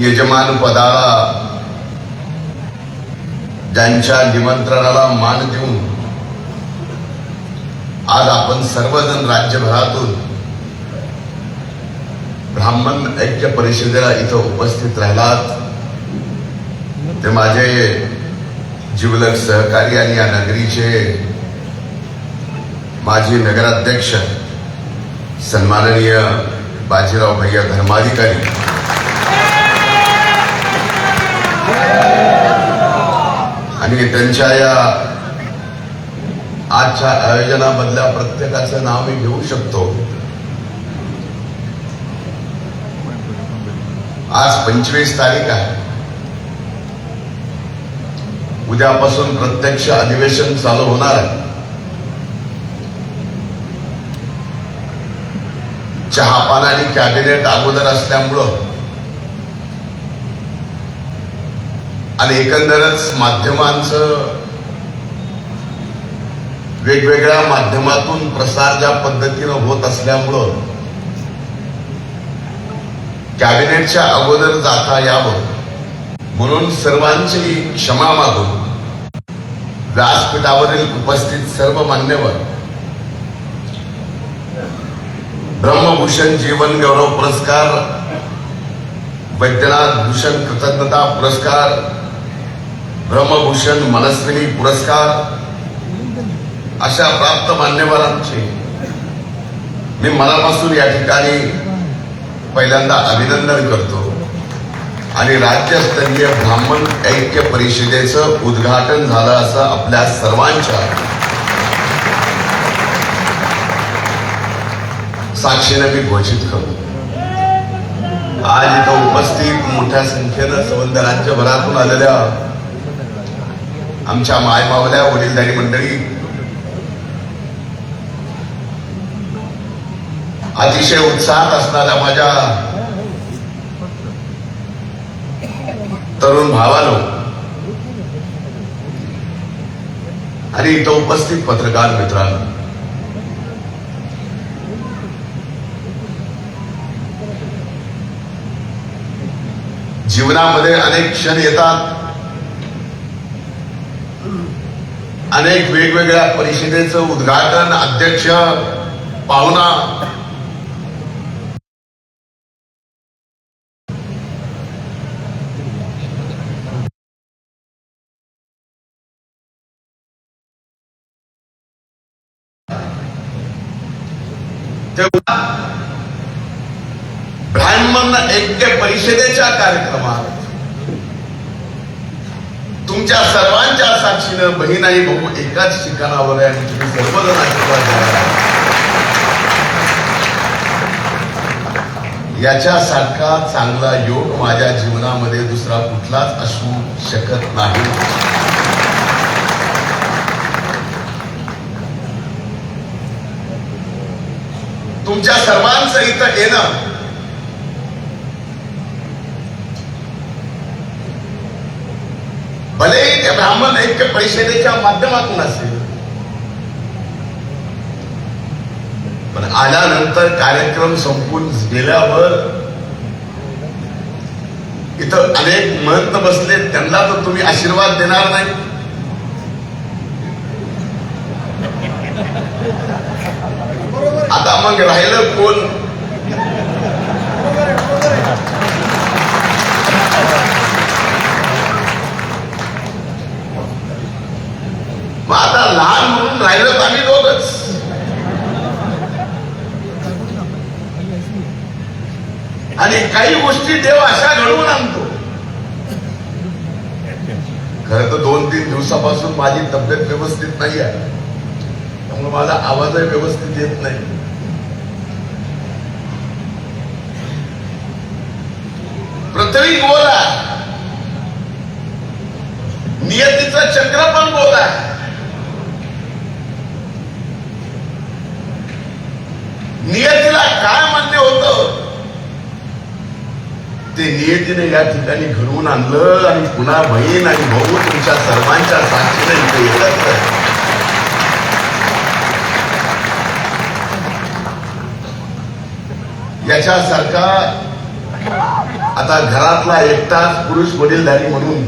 यजमान पदाला ज्यांच्या निमंत्रणाला मान देऊन आज आपण सर्वजण राज्यभरातून ब्राह्मण ऐक्य परिषदेला इथं उपस्थित राहिलात. ते माझे जिवलग सहकारी आणि या नगरीचे माजी नगराध्यक्ष सन्माननीय बाजीराव भैया धर्माधिकारी. आणि त्यांच्या या आजच्या आयोजनामधल्या प्रत्येकाचं नाव मी घेऊ शकतो. आज पंचवीस तारीख आहे. उद्यापासून प्रत्यक्ष अधिवेशन चालू होणार आहे. चहापान आणि कॅबिनेट अगोदर असल्यामुळं आणि एकंदरच माध्यमांचं वेगवेगळ्या माध्यमातून प्रसार ज्या पद्धतीनं होत असल्यामुळं कॅबिनेटच्या अगोदर जाता यावं. म्हणून सर्वांची क्षमा मागून व्यासपीठावरील उपस्थित सर्व मान्यवर ब्रह्मभूषण जीवन गौरव पुरस्कार वैद्यनाथ भूषण कृतज्ञता पुरस्कार ब्रह्मभूषण मनस्विनी पुरस्कार अशा प्राप्त मान्यवरांचे मी मनापासून या ठिकाणी पहिल्यांदा अभिनंदन करतो. आणि राज्यस्तरीय ब्राह्मण ऐक्य परिषदेचं उद्घाटन झालं असं आपल्या सर्वांच्या साक्षीने मी घोषित करतो. आज इथं उपस्थित मोठ्या संख्येनं संबंध राज्यभरातून आलेल्या आमच्या मायमावल्या वडीलधारी मंडळी. अतिशय उत्साहात असणाऱ्या माझ्या तरुण भावालो आणि इथं उपस्थित पत्रकार मित्रांनो जीवनामध्ये अनेक क्षण येतात. अनेक वेगवेगळ्या परिषदेचं उद्घाटन अध्यक्ष पाहुणा. तेव्हा ब्राह्मण ऐक्य परिषदेच्या कार्यक्रमात तुमच्या सर्वांच्या साक्षीनं बहीण आणि भाऊ एकाच ठिकाणावर आहे आणि तुम्ही सर्वजण आशीर्वाद द्यावा. याच्यासारखा चांगला योग माझ्या जीवनामध्ये दुसरा कुठलाच असू शकत नाही तुमच्या सर्वांचं इथं येणं भले ते ब्राह्मण ऐक्य परिषदेच्या माध्यमातून असेल. पण आल्यानंतर कार्यक्रम संपून गेल्यावर इथं अनेक महंत बसले त्यांना तर तुम्ही आशीर्वाद देणार नाही. आता मग राहिलं कोण? मग आता लहान म्हणून राहिलं तर आम्ही दोघच. आणि काही गोष्टी देव अशा घडवून आणतो. खरं तर दोन तीन दिवसापासून माझी तब्येत व्यवस्थित नाही आहे. त्यामुळे माझा आवाजही व्यवस्थित येत नाही. प्रत्येक बोला. नियतीचा चक्र पण बोला. नियतीला काय म्हणते होतं? ते नियतीने या ठिकाणी घडवून आणलं आणि पुन्हा बहीण आणि भाऊ तुमच्या सर्वांच्या साक्षीने इथे येतात. याच्यासारखा आता घरातला एकटाच पुरुष वडीलधारी म्हणून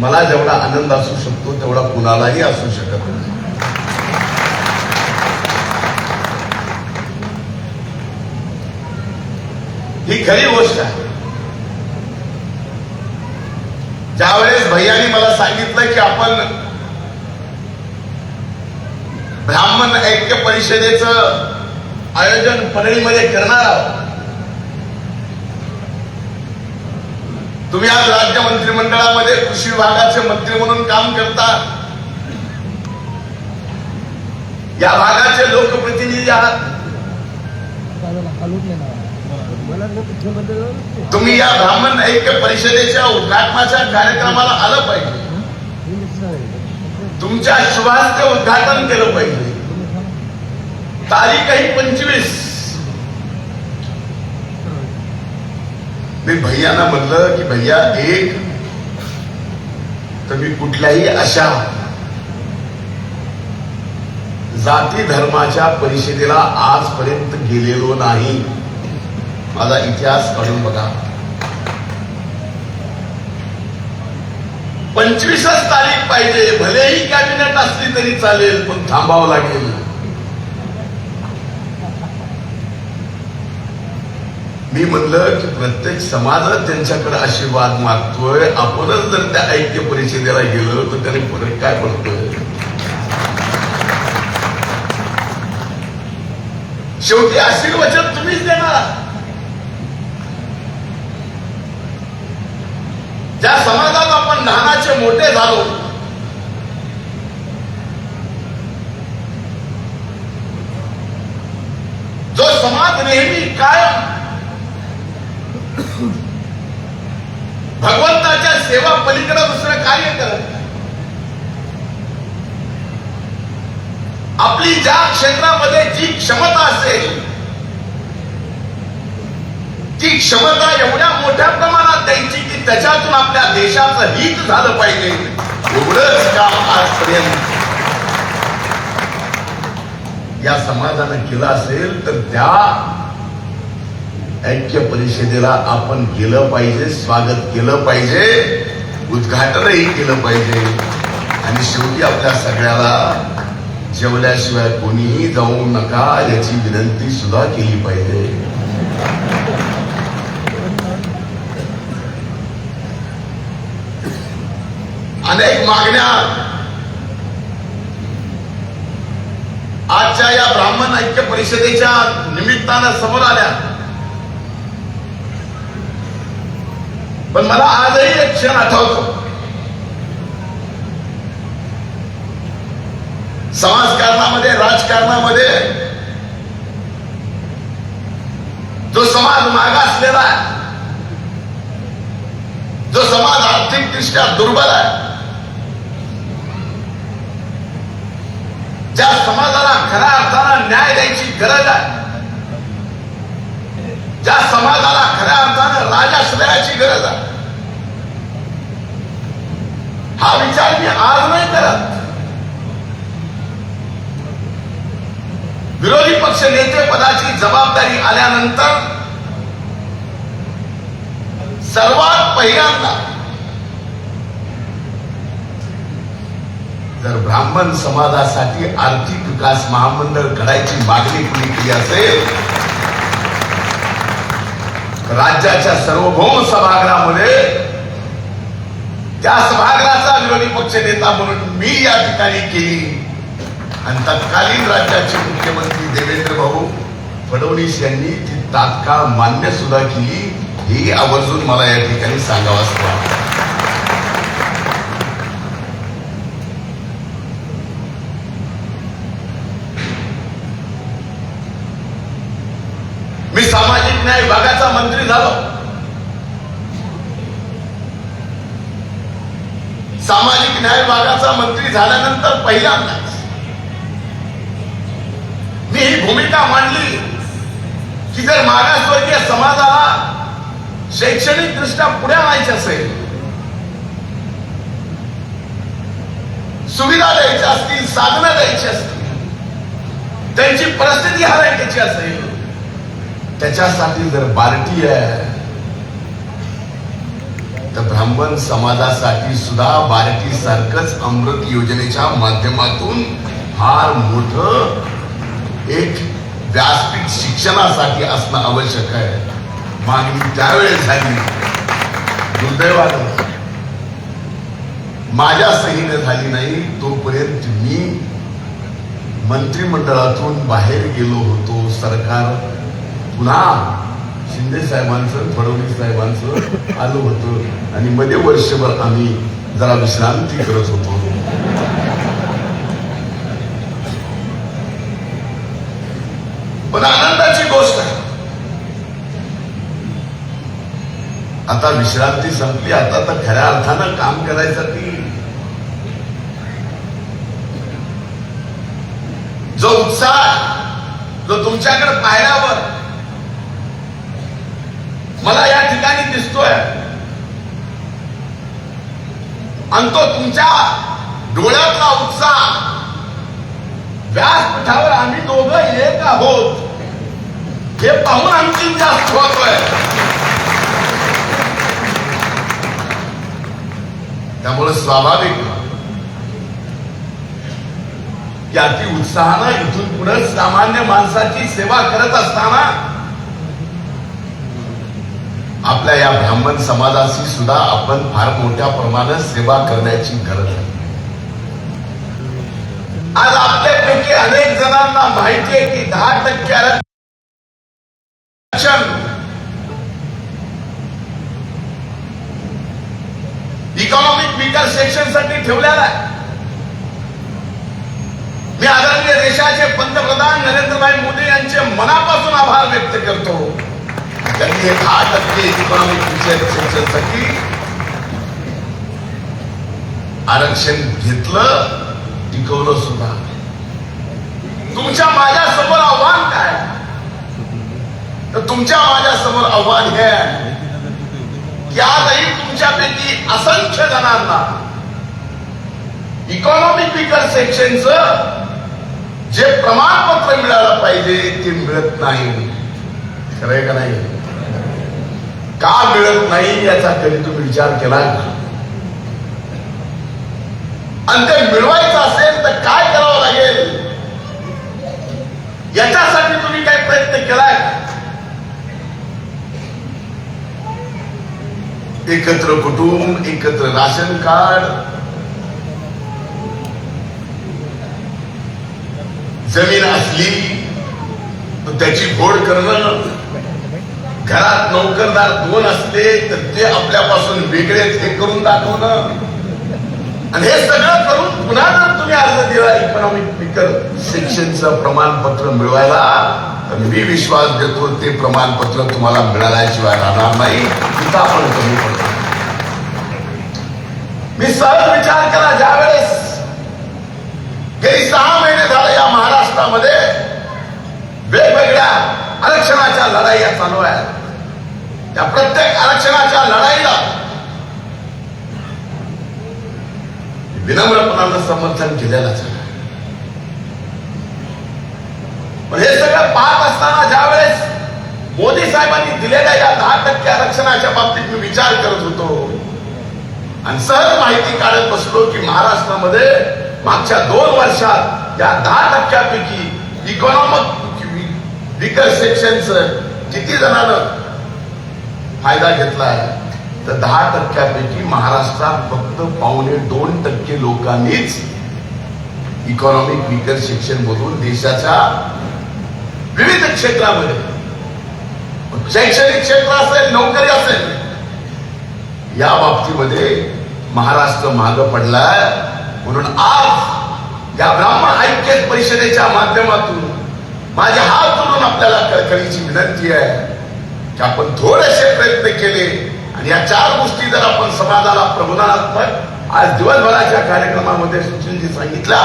मला जेवढा आनंद असू शकतो तेवढा कुणालाही असू शकत नाही. ही खरी गोष्ट आहे. ज्यावेळेस भैयानी मला सांगितलं की आपण ब्राह्मण ऐक्य परिषदेच आयोजन परळीमध्ये करणार आहोत. तुम्ही आज राज्य मंत्रिमंडळामध्ये कृषी विभागाचे मंत्री म्हणून काम करता. या भागाचे लोकप्रतिनिधी आहात. तुम्ही या ब्राह्मण ऐक्य परिषदेच्या उद्घाटनाच्या कार्यक्रमाला आलं पाहिजे. तुमच्या शुभास्ते उद्घाटन केलं पाहिजे. तारीख आहे पंचवीस. मी भैयाना म्हणलं की भैया एक तर मी कुठल्याही अशा जाती धर्माच्या परिषदेला आजपर्यंत गेलेलो नाही. माझा इतिहास काढून बघा. पंचवीसच तारीख पाहिजे भलेही कॅबिनेट असली तरी चालेल पण थांबावं लागेल. मी म्हणलं की प्रत्येक समाजात त्यांच्याकडे आशीर्वाद मागतोय. आपणच जर त्या ऐक्य परिषदेला गेलो तर त्याने फरक काय पडतोय? शेवटी आशीर्वचन तुम्हीच देणार. ज्या समाजात आपण लहानाचे मोठे झालो. जो समाज नेहमी कायम भगवंताच्या सेवा पलीकडे दुसरं कार्य करत. आपली ज्या क्षेत्रामध्ये जी क्षमता असेल ती क्षमता एवढ्या मोठ्या प्रमाणात द्यायची की त्याच्यातून आपल्या देशाचं हित झालं पाहिजे. एवढंच काम आजपर्यंत. या समाजानं केलं असेल तर त्या ऐक्य परिषदेला आपण गेलं पाहिजे स्वागत केलं पाहिजे उद्घाटनही केलं पाहिजे. आणि शेवटी आपल्या सगळ्याला जेवल्याशिवाय कोणीही जाऊ नका याची विनंती सुद्धा केली पाहिजे. अनेक मागण्या. आजच्या या ब्राह्मण ऐक्य परिषदेच्या निमित्तानं समोर आल्या. पण मला आजही एक क्षण आठवतो. समाजकारणामध्ये राजकारणामध्ये जो समाज मागासलेला आहे जो समाज आर्थिकदृष्ट्या दुर्बल आहे ज्या समाजाला खऱ्या अर्थानं न्याय द्यायची गरज आहे ज्या समाजाला खऱ्या अर्थानं राजाश्रयाची गरज आहे हा विचार मी आज नाही करत. विरोधी पक्ष नेते पदाची जबाबदारी आल्यानंतर सर्वात पहिल्यांदा जर ब्राह्मण समाजासाठी आर्थिक विकास महामंडळ घडायची मागणी कुणी केली असेल? राज्याच्या सार्वभौम सभागृहामध्ये त्या सभागृहाचा विरोधी पक्ष नेता म्हणून मी या ठिकाणी केली. आणि तत्कालीन राज्याचे मुख्यमंत्री देवेंद्र भाऊ फडणवीस यांनी ती तात्काळ मान्य सुद्धा केली. ही आवर्जून मला या ठिकाणी सांगावंच वाटतं मी सामाजिक न्याय विभागाचा मंत्री झालो सामाजिक न्याय भागाचा मंत्री झाल्यानंतर पहिल्यांदाच मी ही भूमिका मांडली की जर मागासवर्गीय समाजाला शैक्षणिक दृष्ट्या पुढे आणायचे असेल सुविधा द्यायच्या असतील साधनं द्यायची असतील त्यांची परिस्थिती हरायची असेल त्याच्यासाठी जर बार्टी आहे तर ब्राह्मण समाजासाठी सुद्धा बार्टी सारखंच अमृत योजनेच्या माध्यमातून फार मोठं एक व्यासपीठ शिक्षणासाठी असणं आवश्यक आहे. मागणी त्यावेळेस झाली. दुर्दैवानं. माझ्या सहीने झाली नाही तोपर्यंत मी मंत्रिमंडळातून बाहेर गेलो होतो. सरकार पुन्हा शिंदे साहेबांचं फडणवीस साहेबांचं आलो होतं. आणि मध्ये वर्षभर आम्ही जरा विश्रांती करत होतो. पण आनंदाची गोष्ट आहे. आता विश्रांती संपली आता तर खऱ्या अर्थानं काम करायसाठी जो उत्साह जो तुमच्याकडे पाहिल्यावर मला या ठिकाणी दिसतोय. आणि तो तुमच्या डोळ्यातला उत्साह. व्यासपीठावर आम्ही दोघं एक आहोत. हे पाहून आणखी जास्त होतोय त्यामुळे स्वाभाविक. की अति उत्साहानं इथून पुढे सामान्य माणसाची सेवा करत असताना आपल्या या ब्राह्मण समाजाची सुद्धा आपण फार मोठ्या प्रमाणात सेवा करण्याची गरज आहे. आज आपल्यापैकी अनेक जणांना माहिती आहे की दहा टक्के आरक्षण इकॉनॉमिक विकास सेक्शनसाठी ठेवलेला आहे. मी आदरणीय देशाचे पंतप्रधान नरेंद्रभाई मोदी यांचे मनापासून आभार व्यक्त करतो. त्यांनी दहा टक्के इकॉनॉमिक विकास सेक्शनसाठी आरक्षण घेतलं टिकवलं सुद्धा. तुमच्या माझ्यासमोर आव्हान काय? तर तुमच्या माझ्यासमोर आव्हान हे आहे की आजही तुमच्यापैकी असंख्य जणांना इकॉनॉमिक विकर सेक्शनच जे प्रमाणपत्र मिळालं पाहिजे ते मिळत नाही. खरंय का नाही? का मिळत नाही याचा कधी तुम्ही विचार केला आणि ते मिळवायचं असेल तर काय करावं लागेल? याच्यासाठी तुम्ही काही प्रयत्न केलाय एकत्र कुटुंब एकत्र राशन कार्ड. जमीन असली तर त्याची फोड करणं घरात नोकरदार दोन असते तर ते आपल्यापासून वेगळेच हे करून दाखवणं. आणि हे सगळं करून पुन्हा जर तुम्ही अर्ज दिला इकॉनॉमिक पिकर शिक्षणचं प्रमाणपत्र मिळवायला तर मी विश्वास देतो ते प्रमाणपत्र तुम्हाला मिळाल्याशिवाय राहणार नाही. तिथं आपण कमी पडतो. मी सहज विचार केला ज्यावेळेस गेली सहा महिने झाले या महाराष्ट्रामध्ये वेगवेगळ्या आरक्षणाच्या लढाई चालू आहेत. त्या प्रत्येक आरक्षणाच्या लढाईला विनम्रपणानं समर्थन केलेलंच पण हे सगळं पाहत असताना ज्यावेळेस मोदी साहेबांनी दिलेल्या या दहा टक्के आरक्षणाच्या बाबतीत मी विचार करत होतो आणि सहज माहिती काढत बसलो की महाराष्ट्रामध्ये मागच्या दोन वर्षात या दहा टक्क्यापैकी इकॉनॉमिक विकर सेक्शनचं किती जणांना फायदा घेतला आहे तर दहा टक्क्यापैकी महाराष्ट्रात फक्त पावणे दोन टक्के लोकांनीच इकॉनॉमिक विकर शिक्षण मधून देशाच्या विविध क्षेत्रामध्ये शैक्षणिक क्षेत्र असेल नोकरी असेल या बाबतीमध्ये महाराष्ट्र माग पडलाय. म्हणून आज या ब्राह्मण ऐक्य परिषदेच्या माध्यमातून माझे हात जोडून आपल्याला कळकळीची विनंती आहे. की आपण थोडेसे प्रयत्न केले आणि या चार गोष्टी जर आपण समाजाला प्रबोधनात्मक आज दिवसभराच्या कार्यक्रमामध्ये सुशीलजी सांगितला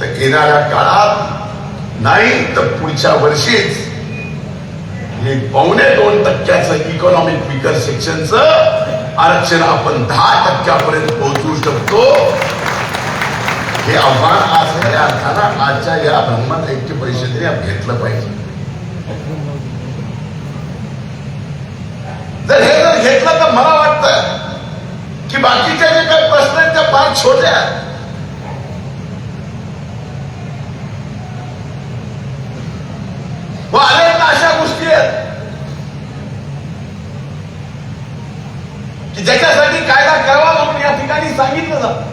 तर येणाऱ्या काळात नाही तर पुढच्या वर्षीच हे पावणे दोन टक्क्याचं इकॉनॉमिक विकर सेक्शनचं आरक्षण आपण दहा टक्क्यापर्यंत पोहोचू शकतो. हे आव्हान आज खऱ्या अर्थानं आजच्या या ब्रह्मन ऐक्य परिषदेने घेतलं पाहिजे. जर हे जर घेतलं तर मला वाटतं की बाकीच्या जे काही प्रश्न आहेत त्या फार छोट्या आहेत. व अनेक अशा गोष्टी आहेत की ज्याच्यासाठी कायदा करावा म्हणून या ठिकाणी सांगितलं जात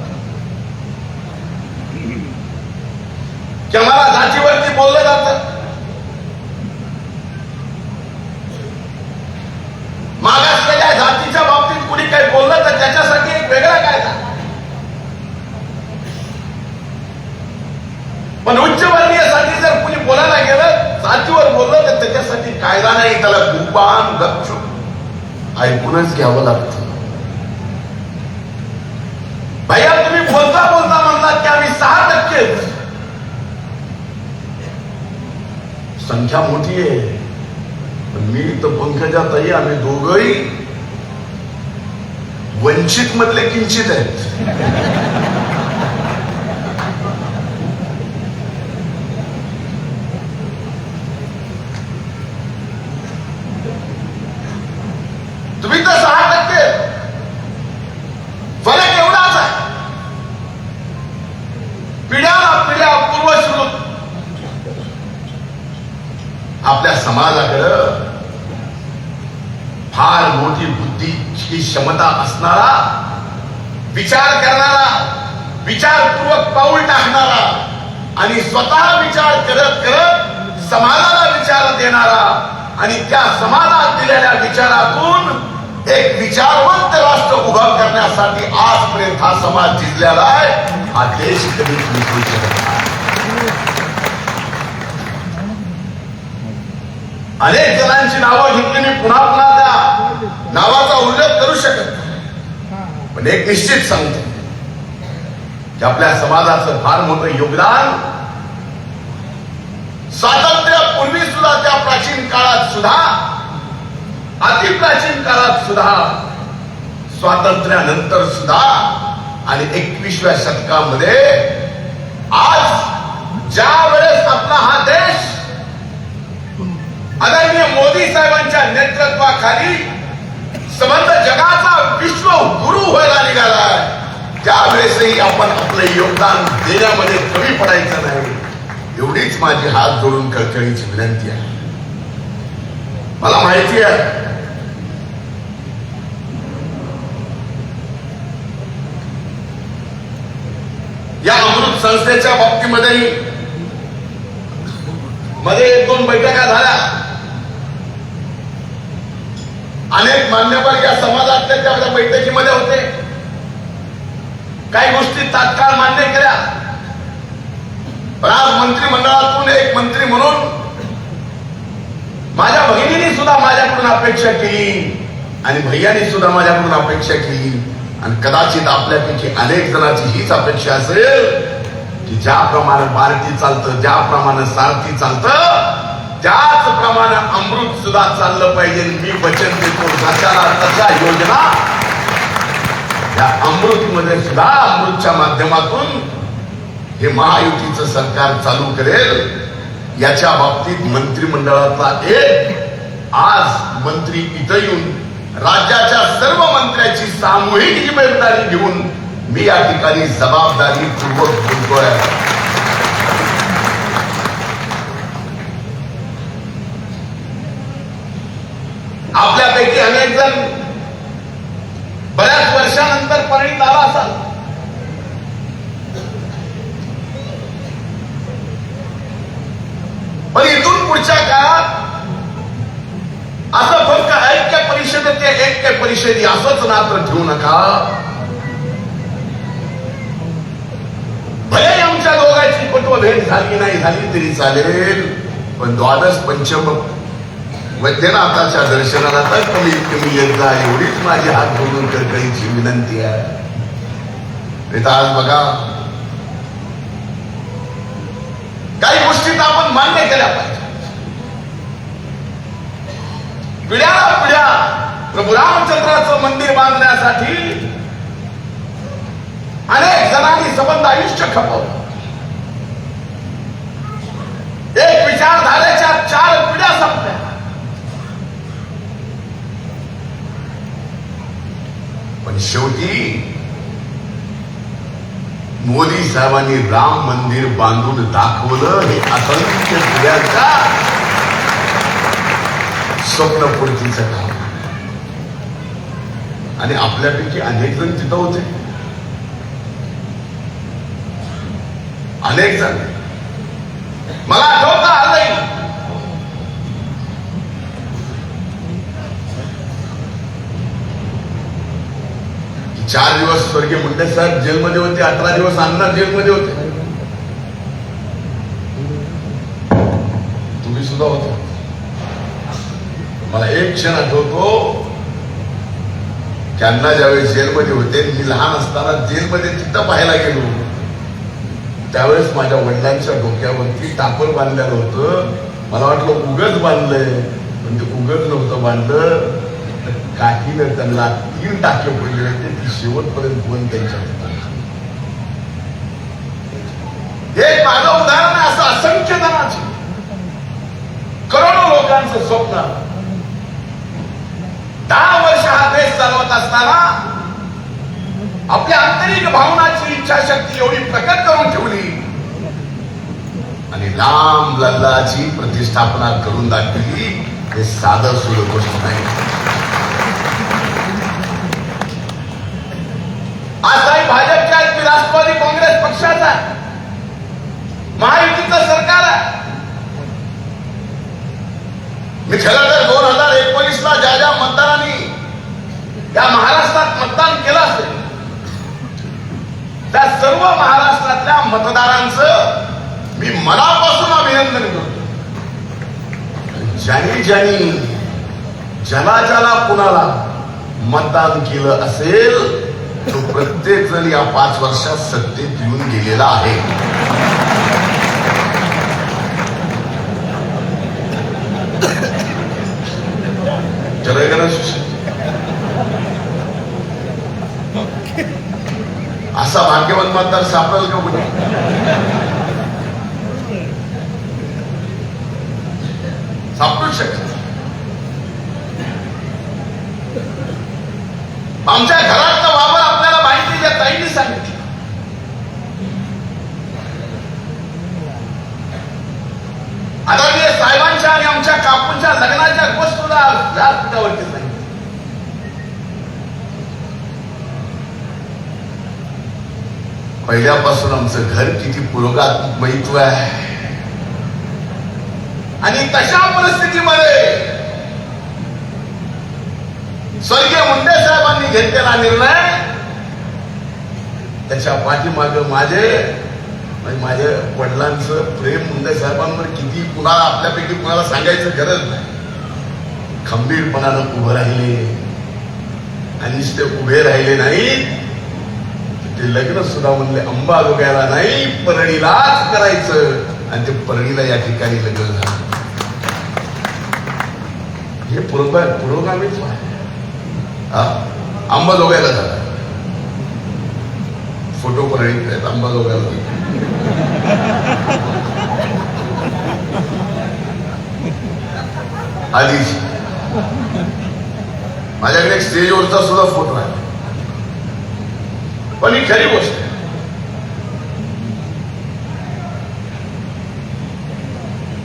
की आम्हाला जातीवरती बोललं जातं मागासलेल्या जातीच्या बाबतीत कुणी काही बोललं तर त्याच्यासाठी एक वेगळा कायदा. पण उच्चवर्णीयसाठी जर कुणी बोलायला गेलं जातीवर बोललं तर त्याच्यासाठी कायदा नाही त्याला गुपान गपचूप. ऐकूनच घ्यावं लागतं. भैया तुम्ही बोलता बोलता म्हणतात की आम्ही सहा टक्केच संख्या मोठी आहे. मी तर पंकजा ताई आम्ही दोघही वंचित मधले किंचित आहेत तुम्ही तर सहा टक्के फरक एवढाच आहे पिढ्या पिढ्या पूर्वश्रुत आपल्या समाजाकडं फार मोठी बुद्धीची क्षमता असणारा विचार करणारा विचारपूर्वक पाऊल टाकणारा आणि स्वतः विचार करत करत समाजाला विचार देणारा आणि त्या समाजात दिलेल्या विचारातून एक विचारवंत राष्ट्र उभं करण्यासाठी आजपर्यंत हा समाज झिजलेला आहे. हा देश कधीच शकत अनेक जणांची नावं घेतली मी पुन्हा पुन्हा त्या नावाचा उल्लेख करू शकत पण एक निश्चित सांगतो. आपल्या समाजाचं फार मोठं योगदान. स्वातंत्र्यापूर्वी सुद्धा त्या प्राचीन काळात सुद्धा अतिप्राचीन काळात सुद्धा स्वातंत्र्यानंतर सुद्धा आणि एकवीसव्या शतकामध्ये आज ज्या वेळेस आपला हा देश आदरणीय मोदी साहेबांच्या नेतृत्वाखाली त्यावेळेसही आपण आपलं योगदान देण्यामध्ये कमी पडायचं नाही एवढीच माझी हात जोडून कळकळीची विनंती आहे. मला माहिती आहे या अमृत संस्थेच्या बाबतीमध्येही मध्ये एक दोन बैठका झाल्या. अनेक मान्यवर या समाजातल्या त्या बैठकीमध्ये होते. काही गोष्टी तात्काळ मान्य केल्या. पण आज मंत्रिमंडळातून एक मंत्री म्हणून माझ्या बहिणीने सुद्धा माझ्याकडून अपेक्षा केली आणि भैयाने सुद्धा माझ्याकडून अपेक्षा केली. आणि कदाचित आपल्यापैकी अनेक जणांची हीच अपेक्षा असेल की ज्याप्रमाणे बारती चालतं ज्याप्रमाणे सारथी चालतं त्याचप्रमाणे अमृत सुद्धा चाललं पाहिजे. मी वचन देतो. तशाला तशा योजना या अमृत मध्ये सुद्धा अमृतच्या माध्यमातून हे महायुतीचं सरकार चालू करेल. याच्या बाबतीत मंत्रिमंडळातला एक आज मंत्री इथं येऊन राज्याच्या सर्व मंत्र्याची सामूहिक जिम्मेदारी घेऊन मी या ठिकाणी जबाबदारी पूर्वक बोलतोय आपल्यापैकी अनेक जण बऱ्याच जर परिणित आला असाल. पण इथून पुढच्या काळात असं फक्त ऐक्य परिषद ते ऐक्य परिषद असंच नात्र ठेवू नका. भले आमच्या दोघांची पटव भेट झाली नाही झाली तरी चालेल पण द्वादश पंचम वैद्यनाथाच्या दर्शनाला तर कमीत कमी येत जा एवढीच माझी हात जोडून करकळीची विनंती आहे. आज बघा काही गोष्टी तर आपण मान्य केल्या पाहिजे. पिढ्या पिढ्या प्रभू रामचंद्राचं मंदिर बांधण्यासाठी अनेक जणांनी संबंध आयुष्य खपवलं. एक विचारधारेच्या चार पिढ्या संपल्या. शेवटी मोदी साहेबांनी राम मंदिर बांधून दाखवलं हे असंख्य पिढ्यांचा स्वप्नपूर्तीचं काम. आणि आपल्यापैकी अनेक जण तिथं होते. अनेक जण. मला आठवता आलं चार दिवस स्वर्गीय मुंडे साहेब जेलमध्ये होते अठरा दिवस अण्णा जेलमध्ये होते. तुम्ही सुद्धा होता. मला एक क्षण आठवतो त्यांना ज्यावेळेस जेलमध्ये होते मी लहान असताना जेलमध्ये तिथं पाहायला गेलो. त्यावेळेस माझ्या वडिलांच्या डोक्यावरती टापर बांधलेलं होतं. मला वाटलं उगच बांधलंय. म्हणजे उगच नव्हतं बांधलं. तर काठीनं त्यांना तीन टाके पडले ते ती शेवटपर्यंत पण त्यांच्या एक माझं उदाहरण असं असंख्य जणांचे करोडो लोकांचं स्वप्न दहा वर्ष हा देश चालवत असताना आपल्या आंतरिक भावनाची इच्छाशक्ती एवढी प्रकट करून ठेवली आणि लांब लल्लाची प्रतिष्ठापना करून दाखवली हे साधं सुरू गोष्ट नाही आज काही भाजपच्या आहेत, मी राष्ट्रवादी काँग्रेस पक्षाचा महायुतीचं सरकार आहे. मी खरं तर दोन हजार एकोणीस ला ज्या ज्या मतदारांनी त्या महाराष्ट्रात मतदान केलं असेल त्या सर्व महाराष्ट्रातल्या मतदारांचं मी मनापासून अभिनंदन करतो. ज्यांनी ज्यांनी ज्याला ज्याला कुणाला मतदान केलं असेल तो प्रत्येक जण या पाच वर्षात सत्तेत येऊन गेलेला आहे. असा भाग्यवान मतदार सापडेल का कुठे सापडू शकत. आमच्या घरात माझ्या ताईने सांगितलं. आदरणीय साहेबांच्या आणि आमच्या काकूंच्या लग्नाच्या गोष्टीला व्यासपीठावरती सांगितलं. पहिल्यापासून आमचं घर किती पुरोगात महित्व आहे. आणि तशा परिस्थितीमध्ये स्वर्गीय मुंडे साहेबांनी घेतलेला निर्णय त्याच्या पाठीमाग माझे म्हणजे माझ्या वडिलांचं प्रेम मुंडे साहेबांवर किती कुणाला आपल्यापैकी कुणाला सांगायचं गरज नाही. खंबीरपणानं उभं राहिले. आणि ते उभे राहिले नाही ते लग्न सुद्धा म्हणले अंबा बघायला नाही परळीलाच करायचं. आणि ते परळीला या ठिकाणी लग्न झालं. हे पुरोगा पुरोगामीच आहे. हा? अंबाजोगायला झाला. फोटो परळीत आहेत अंबाजोगायला आधीच माझ्याकडे स्टेजवरचा सुद्धा फोटो आहे. पण ही खरी गोष्ट आहे.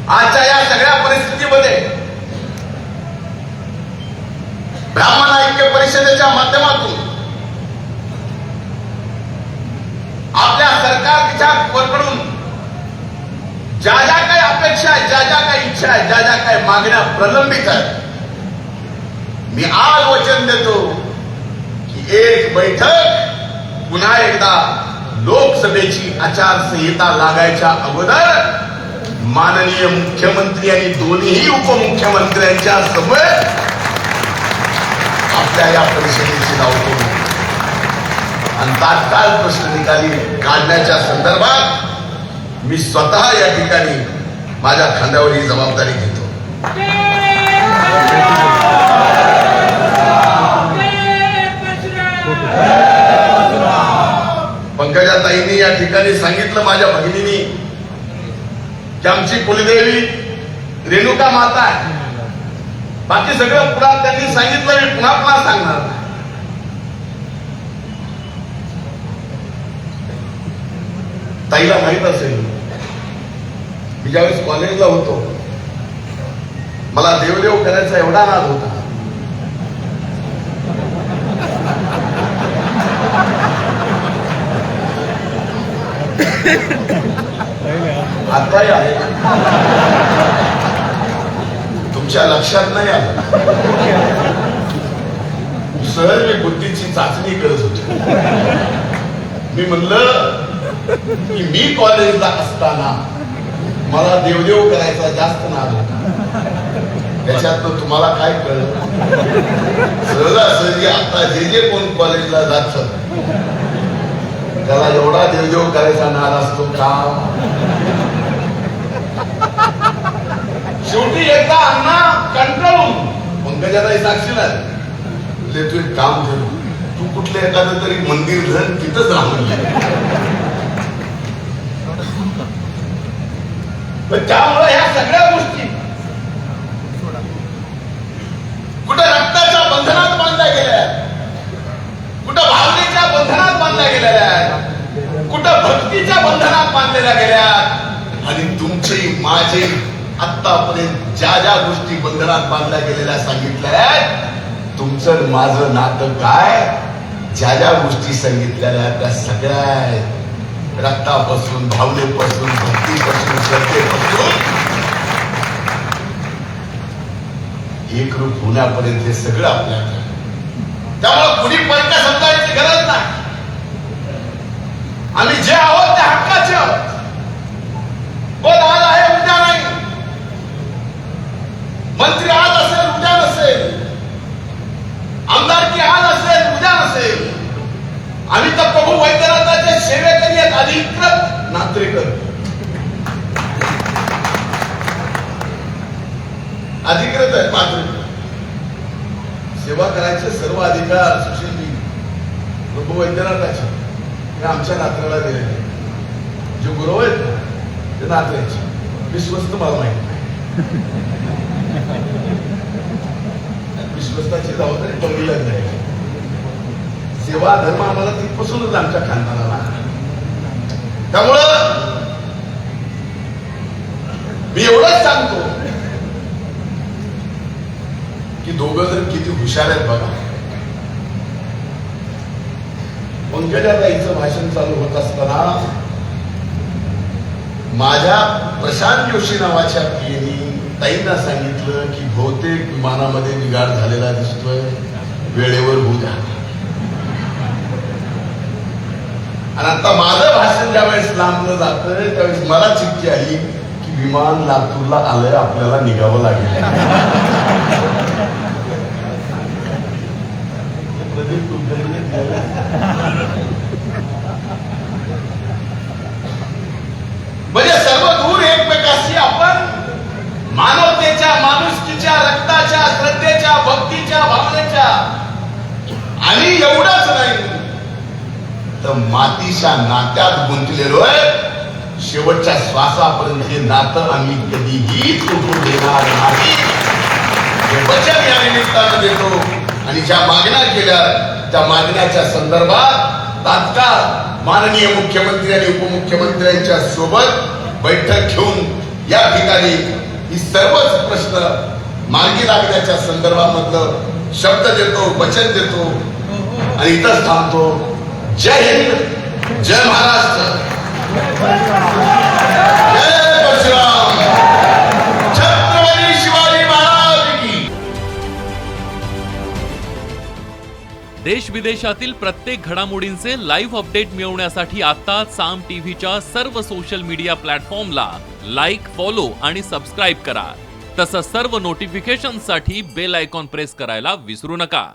आजच्या या सगळ्या परिस्थितीमध्ये ब्राह्मण ऐक्य परिषदेच्या माध्यमातून आपल्या सरकारच्या कडून ज्या ज्या काही अपेक्षा आहेत ज्या ज्या काही इच्छा आहेत ज्या ज्या काही मागण्या प्रलंबित आहेत. मी आज वचन देतो की एक बैठक पुन्हा एकदा लोकसभेची आचारसंहिता लागायच्या अगोदर माननीय मुख्यमंत्री आणि दोन्ही उपमुख्यमंत्र्यांच्या समोर आपल्या या परिषदेची लावतो आणि तात्काळ प्रश्न निकाली काढण्याच्या संदर्भात मी स्वतः या ठिकाणी माझ्या खांद्यावर ही जबाबदारी घेतो. पंकजा ताईंनी या ठिकाणी सांगितलं माझ्या भगिनीनी की आमची कुलदेवी रेणुका माता आहे. बाकी सगळं पुन्हा त्यांनी सांगितलं मी पुन्हा पुन्हा सांगणार नाही. ताईला माहीत असेल. मी ज्यावेळेस कॉलेजला होतो मला देवदेव करायचा एवढा नाद होता. आताही आहे तुमच्या लक्षात नाही आलं. सहज मी बुद्धीची चाचणी करत होतो. मी म्हणलं की मी कॉलेजला असताना मला देवदेव करायचा जास्त नाद होता. त्याच्यातनं तुम्हाला काय कळलं? सहजासहजी आता जे जे कोण कॉलेजला जात त्याला एवढा देवदेव करायचा नाद असतो का? शेवटी एकदा अण्णा कंटाळून पंकजाला साक्षी नाही तू एक काम कर. तू कुठलं एखादं तरी मंदिर धन तिथंच राहून ये. पण त्यामुळे ह्या सगळ्या गोष्टी कुठं रक्ताच्या बंधनात बांधल्या गेल्या. कुठं भावनेच्या बंधनात बांधल्या गेलेल्या आहेत कुठं भक्तीच्या बंधनात बांधलेल्या गेल्या. आणि तुमचे माझे आतापर्यंत ज्या ज्या गोष्टी बंधनात बांधल्या गेलेल्या सांगितल्या तुमचं माझं नातं काय ज्या ज्या गोष्टी सांगितलेल्या त्या सगळ्या आहेत. रक्तापासून भावनेपासून भक्तीपासून श्रद्धेपासून. एकरूप होण्यापर्यंत हे सगळं आपल्याकडे त्यामुळे कुणी पंच समजायची गरज नाही. आम्ही जे आहोत ते हक्काचे आहोत. कोण आज आहे उद्या नाही. मंत्री आज असेल उद्या नसेल. आमदारकी आज असेल उद्या नसेल. आम्ही तर प्रभू वैद्यनाथाचे सेवेकरी आहेत अधिकृत नात्रेकर अधिकृत आहेत मात्र सेवा करायचे सर्व अधिकार सुशीलजी प्रभू वैद्यनाथाचे हे आमच्या नात्याला दिलेले जे गुरु आहेत ते नात्याचे विश्वस्त मला माहीत नाही. विश्वस्ताची जबाबदारी पहिलीला जायची. सेवा धर्म आम्हाला तिथपासूनच आमच्या खानदानाला लागला. त्यामुळं मी एवढंच सांगतो की दोघं जर किती हुशार आहेत बघा. पंकजाताईचं भाषण चालू होत असताना माझ्या प्रशांत जोशी नावाच्या पियेनी ताईंना सांगितलं की बहुतेक विमानामध्ये बिघाड झालेला दिसतोय. वेळेवर होऊ द्या. आणि आता माझं भाषण ज्यावेळेस लांबलं जातं त्यावेळेस मला चिठ्ठी आली की विमान लातूरला आलंय आपल्याला निघावं लागेल. म्हणजे सर्व दूर एकमेकाशी आपण मानवतेच्या माणुसकीच्या रक्ताच्या श्रद्धेच्या भक्तीच्या भावनेच्या. आणि एवढंच नाही. तर मातीच्या नात्यात गुंतलेलो आहे शेवटच्या श्वासापर्यंत हे नातं आम्ही कधीही तुटू देणार नाही. हे वचन या निमित्तानं देतो. आणि ज्या मागण्या केल्या त्या मागण्याच्या संदर्भात तात्काळ माननीय मुख्यमंत्री आणि उपमुख्यमंत्र्यांच्या सोबत बैठक घेऊन या ठिकाणी ही सर्वच प्रश्न मार्गी लागण्याच्या संदर्भामधलं शब्द देतो वचन देतो आणि इथंच थांबतो. जय हिंद जय महाराष्ट्र। देश विदेशातील प्रत्येक घडामोडींचे लाईव्ह अपडेट मिळवण्यासाठी आता साम टीव्हीच्या सर्व सोशल मीडिया प्लॅटफॉर्मला लाईक फॉलो आणि सबस्क्राईब करा. तसंच सर्व नोटिफिकेशनसाठी बेल आयकॉन प्रेस करायला विसरू नका.